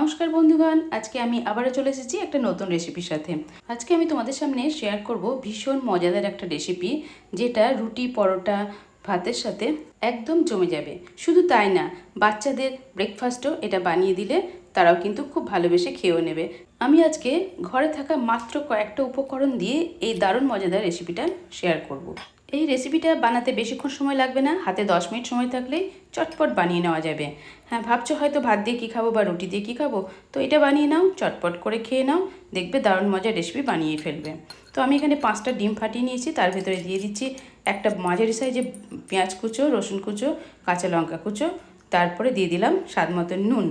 নমস্কার বন্ধুগণ, আজকে আমি আবারও চলে এসেছি একটা নতুন রেসিপির সাথে। আজকে আমি তোমাদের সামনে শেয়ার করব ভীষণ মজাদার একটা রেসিপি যেটা রুটি, পরোটা, ভাতের সাথে একদম জমে যাবে। শুধু তাই না, বাচ্চাদের ব্রেকফাস্টও এটা বানিয়ে দিলে তারাও কিন্তু খুব ভালোবেসে খেয়েও নেবে। আমি আজকে ঘরে থাকা মাত্র কয়েকটা উপকরণ দিয়ে এই দারুণ মজাদার রেসিপিটা শেয়ার করব। এই রেসিপিটা বানাতে বেশিক্ষণ সময় লাগবে না, হাতে দশ মিনিট সময় থাকলেই চটপট বানিয়ে নেওয়া যাবে। হ্যাঁ ভাবছ হয়তো ভাত দিয়ে কী খাব বা রুটি দিয়ে কী খাব? তো এটা বানিয়ে নাও, চটপট করে খেয়ে নাও, দেখবে দারুণ মজার রেসিপি বানিয়ে ফেলবে। তো আমি এখানে পাঁচটা ডিম ফাটিয়ে নিয়েছি, তার ভেতরে দিয়ে দিচ্ছি একটা মাঝারি সাইজে পেঁয়াজ কুচো, রসুন কুচো, কাঁচা লঙ্কা কুচো তারপরে দিয়ে দিলাম স্বাদ মতো নুন।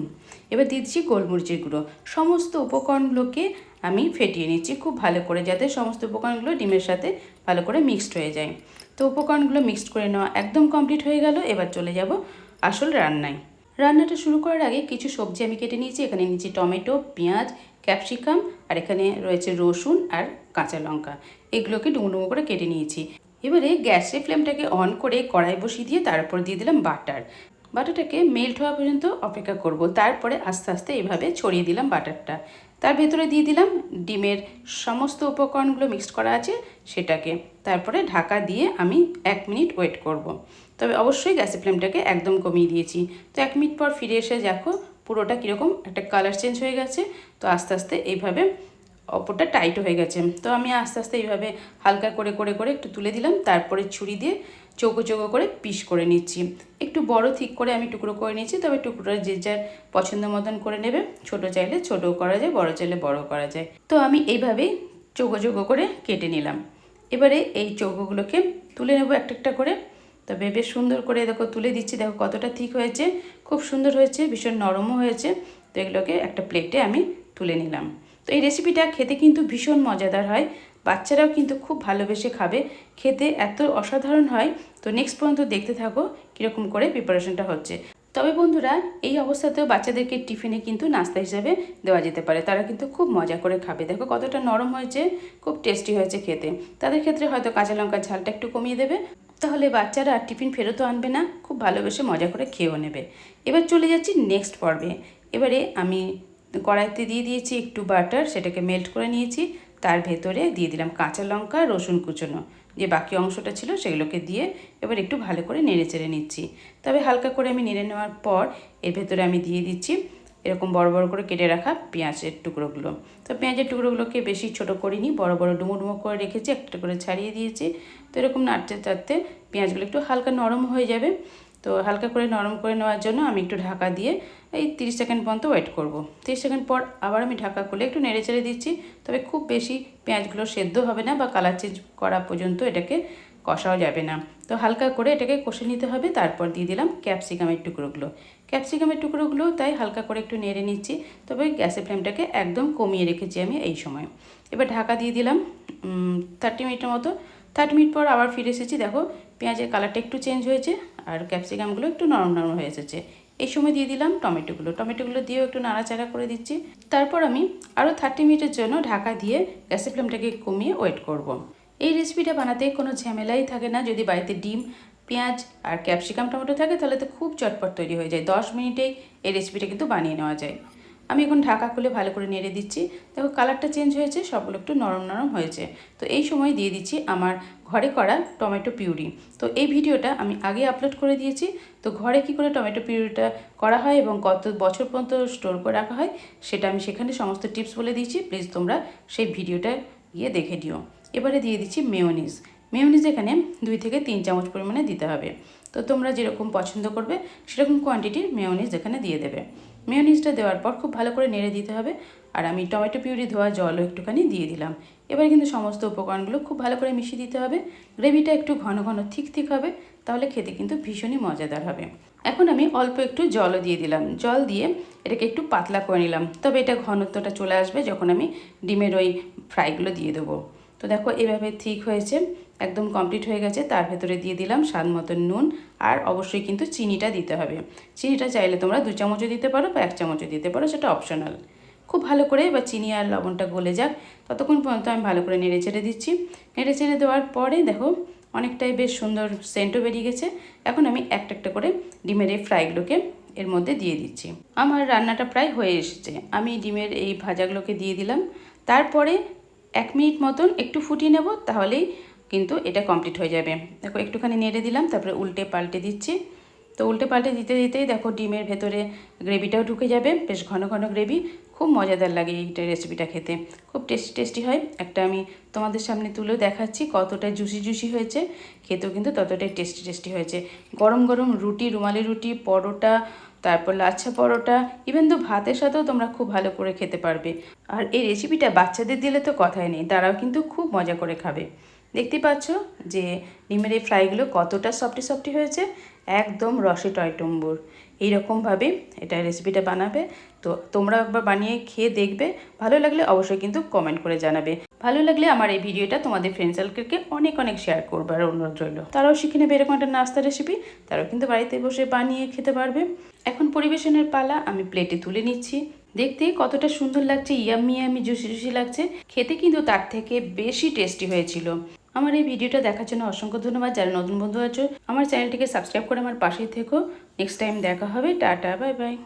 এবার দিয়ে দিচ্ছি গোলমরিচের গুঁড়ো। সমস্ত উপকরণগুলোকে আমি ফেটিয়ে নিচ্ছি খুব ভালো করে যাতে সমস্ত উপকরণগুলো ডিমের সাথে ভালো করে মিক্সড হয়ে যায়। তো উপকরণগুলো মিক্সড করে নেওয়া একদম কমপ্লিট হয়ে গেল, এবার চলে যাব আসল রান্নায়। রান্নাটা শুরু করার আগে কিছু সবজি আমি কেটে নিয়েছি, এখানে নিয়েছি টমেটো, পেঁয়াজ, ক্যাপসিকাম, আর এখানে রয়েছে রসুন আর কাঁচা লঙ্কা। এগুলোকে ডুমো করে কেটে নিয়েছি। এবারে গ্যাসের ফ্লেমটাকে অন করে কড়াই বসিয়ে দিয়ে তার উপর দিয়ে দিলাম বাটার। বাটারটাকে মেল্ট হওয়া পর্যন্ত অপেক্ষা করব। তারপরে আস্তে আস্তে এইভাবে ছড়িয়ে দিলাম বাটারটা। তার ভেতরে দিয়ে দিলাম ডিমের সমস্ত উপকরণগুলো মিক্সড করা আছে সেটাকে। তারপরে ঢাকা দিয়ে আমি এক মিনিট ওয়েট করব। তবে অবশ্যই গ্যাসের ফ্লেমটাকে একদম কমিয়ে দিয়েছি। তো এক মিনিট পর ফিরে এসে দেখো পুরোটা কীরকম একটা কালার চেঞ্জ হয়ে গেছে। তো আস্তে আস্তে এইভাবে অপরটা টাইট হয়ে গেছে। তো আমি আস্তে আস্তে এইভাবে হালকা করে করে করে একটু তুলে দিলাম। তারপরে ছুরি দিয়ে চৌকো চৌকো করে পিস করে নিচ্ছি। একটু বড় ঠিক করে আমি টুকরো করে নিচ্ছি তবে টুকরোটা যে যার পছন্দ মতন করে নেবে। ছোট চাইলে ছোটও করা যায়, বড় চাইলে বড় করা যায়। তো আমি এইভাবেই চৌকো চৌকো করে কেটে নিলাম। এবারে এই চৌকোগুলোকে তুলে নেব একটা একটা করে। তবে বেশ সুন্দর করে দেখো তুলে দিচ্ছি, দেখো কতটা ঠিক হয়েছে। খুব সুন্দর হয়েছে, ভীষণ নরমও হয়েছে। তো এগুলোকে একটা প্লেটে আমি তুলে নিলাম। তো এই রেসিপিটা খেতে কিন্তু ভীষণ মজাদার হয়। বাচ্চারাও কিন্তু খুব ভালোবেসে খাবে। খেতে এত অসাধারণ হয়। তো নেক্সট পর্যন্ত দেখতে থাকো কীরকম করে প্রিপারেশনটা হচ্ছে। তবে বন্ধুরা, এই অবস্থাতেও বাচ্চাদেরকে টিফিনে কিন্তু নাস্তা হিসাবে দেওয়া যেতে পারে। তারা কিন্তু খুব মজা করে খাবে। দেখো কতটা নরম হয়েছে, খুব টেস্টি হয়েছে খেতে। তাদের ক্ষেত্রে হয়তো কাঁচা লঙ্কার ঝালটা একটু কমিয়ে দেবে। তাহলে বাচ্চারা টিফিন ফেরতও আনবে না, খুব ভালোবেসে মজা করে খেয়েও নেবে। এবার চলে যাচ্ছি নেক্সট পর্বে। এবারে আমি কড়াইতে দিয়ে দিয়েছি একটু বাটার সেটাকে মেল্ট করে নিয়েছি। তার ভেতরে দিয়ে দিলাম কাঁচা লঙ্কা, রসুন কুচোনো। যে বাকি অংশটা ছিল সেগুলোকে দিয়ে এবার একটু ভালো করে নেড়ে চেড়ে নিচ্ছি। তবে হালকা করে আমি নেড়ে নেওয়ার পর এর ভেতরে আমি দিয়ে দিচ্ছি এরকম বড় বড় করে কেটে রাখা পেঁয়াজের টুকরোগুলো। তো পেঁয়াজের টুকরোগুলোকে বেশি ছোট করিনি, বড় বড় ডুমো ডুমো করে রেখেছি, একটা করে ছাড়িয়ে দিয়েছি। তো এরকম নাড়তে চাড়তে পেঁয়াজগুলো একটু হালকা নরম হয়ে যাবে। তো হালকা করে নরম করে নেওয়ার জন্য আমি একটু ঢাকা দিয়ে এই তিরিশ সেকেন্ড পর্যন্ত ওয়েট করব। তিরিশ সেকেন্ড পর আবার আমি ঢাকা খুলে একটু নেড়ে চেড়ে দিচ্ছি, তবে খুব বেশি পেঁয়াজগুলো সেদ্ধ হবে না বা কালার চেঞ্জ করা পর্যন্ত এটাকে কষাও যাবে না। তো হালকা করে এটাকে কষে নিতে হবে, তারপর দিয়ে দিলাম ক্যাপসিকামের টুকরোগুলো। ক্যাপসিকামের টুকরোগুলো তাই হালকা করে একটু নেড়ে নিচ্ছি, তবে গ্যাসের ফ্লেমটাকে একদম কমিয়ে রেখেছি আমি এই সময়। এবার ঢাকা দিয়ে দিলাম থার্টি মিনিটের মতো থার্টি মিনিট পর আবার ফিরে এসেছি, দেখো পেঁয়াজের কালারটা একটু চেঞ্জ হয়েছে আর ক্যাপসিকামগুলো একটু নরম নরম হয়ে এসেছে। এই সময় দিয়ে দিলাম টমেটোগুলো। টমেটোগুলো দিয়েও একটু নাড়াচাড়া করে দিচ্ছি। তারপর আমি আরও থার্টি মিনিটের জন্য ঢাকা দিয়ে গ্যাসের ফ্লেমটাকে কমিয়ে ওয়েট করব। এই রেসিপিটা বানাতে কোনো ঝামেলাই থাকে না। যদি বাড়িতে ডিম, পেঁয়াজ আর ক্যাপসিকাম টমেটো থাকে, তাহলে তো খুব চটপট তৈরি হয়ে যায়। দশ মিনিটেই এই রেসিপিটা কিন্তু বানিয়ে নেওয়া যায়। আমি এখন ঢাকা খুলে ভালো করে নেড়ে দিচ্ছি। দেখো কালারটা চেঞ্জ হয়েছে, সবগুলো একটু নরম নরম হয়েছে। তো এই সময় দিয়ে দিচ্ছি আমার ঘরে করা টমেটো পিউরি। তো এই ভিডিওটা আমি আগে আপলোড করে দিয়েছি। তো ঘরে কি করে টমেটো পিউরিটা করা হয় এবং কত বছর পর্যন্ত স্টোর করে রাখা হয়, সেটা আমি সেখানে সমস্ত টিপস বলে দিয়েছি। প্লিজ তোমরা সেই ভিডিওটা গিয়ে দেখে দিও। এবারে দিয়ে দিচ্ছি মেয়োনিজ। মেয়োনিজ এখানে দুই থেকে তিন চামচ পরিমাণে দিতে হবে। তো তোমরা যেরকম পছন্দ করবে, সেরকম কোয়ান্টিটির মেয়োনিজ এখানে দিয়ে দেবে। মেয়োনিজটা দেওয়ার পর খুব ভালো করে নেড়ে দিতে হবে। আর আমি টমেটো পিউরি ধোয়া জলও একটুখানি দিয়ে দিলাম। এবার কিন্তু সমস্ত উপকরণগুলো খুব ভালো করে মিশিয়ে দিতে হবে। গ্রেভিটা একটু ঘন ঘন থিক থিক হবে, তাহলে খেতে কিন্তু ভীষণই মজাদার হবে। এখন আমি অল্প একটু জলও দিয়ে দিলাম। জল দিয়ে এটাকে একটু পাতলা করে নিলাম। তবে এটা ঘনত্বটা চলে আসবে যখন আমি ডিমের ওই ফ্রাইগুলো দিয়ে দেবো। তো দেখো এভাবে ঠিক হয়েছে। একদম কমপ্লিট হয়ে গেছে। তার ভেতরে দিয়ে দিলাম স্বাদ মতো নুন আর অবশ্যই কিন্তু চিনিটা দিতে হবে। চিনিটা চাইলে তোমরা দু চামচও দিতে পারো বা এক চামচও দিতে পারো, সেটা অপশনাল খুব ভালো করে বা চিনি আর লবণটা গলে যাক। ততক্ষণ পর্যন্ত আমি ভালো করে নেড়ে চেড়ে দিচ্ছি। নেড়ে চেড়ে দেওয়ার পরে দেখো অনেকটাই বেশ সুন্দর সেন্টও বেরিয়ে গেছে। এখন আমি একটা একটা করে ডিমের এই ফ্রাইগুলোকে এর মধ্যে দিয়ে দিচ্ছি। আমার রান্নাটা প্রায় হয়ে এসেছে। আমি ডিমের এই ভাজাগুলোকে দিয়ে দিলাম। তারপরে এক মিনিট মতন একটু ফুটিয়ে নেব, তাহলেই কিন্তু এটা কমপ্লিট হয়ে যাবে। দেখো, একটুখানি নেড়ে দিলাম, তারপরে উল্টে পাল্টে দিচ্ছি। তো উল্টে পাল্টে দিতে দিতেই দেখো, ডিমের ভেতরে গ্রেভিটাও ঢুকে যাবে, বেশ ঘন ঘন গ্রেভি খুব মজাদার লাগে এইটা রেসিপিটা খেতে। খুব টেস্টি টেস্টি হয়। একটা আমি তোমাদের সামনে তুলেও দেখাচ্ছি, কতটা জুসি জুসি হয়েছে। খেতেও কিন্তু ততটাই টেস্টি টেস্টি হয়েছে। গরম গরম রুটি, রুমালি রুটি, পরোটা, তারপর লাচ্ছা পরোটা ইভেন তো ভাতের সাথেও তোমরা খুব ভালো করে খেতে পারবে। আর এই রেসিপিটা বাচ্চাদের দিলে তো কথাই নেই, তারাও কিন্তু খুব মজা করে খাবে। দেখতে পাচ্ছ যে ডিমের এই ফ্রাইগুলো কতটা সফটি সফটি হয়েছে? একদম রসে টয়টম্বুর এইরকমভাবে এটা রেসিপিটা বানাবে। তো তোমরা একবার বানিয়ে খেয়ে দেখবে। ভালো লাগলে অবশ্যই কিন্তু কমেন্ট করে জানাবে। ভালো লাগলে আমার এই ভিডিওটা তোমাদের ফ্রেন্ড সার্কেলকে অনেক অনেক শেয়ার করবার অনুরোধ রইল তারাও শিখে নেবে এরকম একটা নাস্তা রেসিপি তারাও কিন্তু বাড়িতে বসে বানিয়ে খেতে পারবে। এখন পরিবেশনের পালা আমি প্লেটে তুলে নিচ্ছি। দেখতে কতটা সুন্দর লাগছে ইয়ামি ইয়ামি জুসি জুসি লাগছে। খেতে কিন্তু তার থেকে বেশি টেস্টি হয়েছিল। আমার এই ভিডিওটা দেখার জন্য অসংখ্য ধন্যবাদ। যারা নতুন বন্ধু আছো, আমার চ্যানেলটিকে সাবস্ক্রাইব করে আমার পাশেই থেকো। নেক্সট টাইম দেখা হবে, টাটা বাই বাই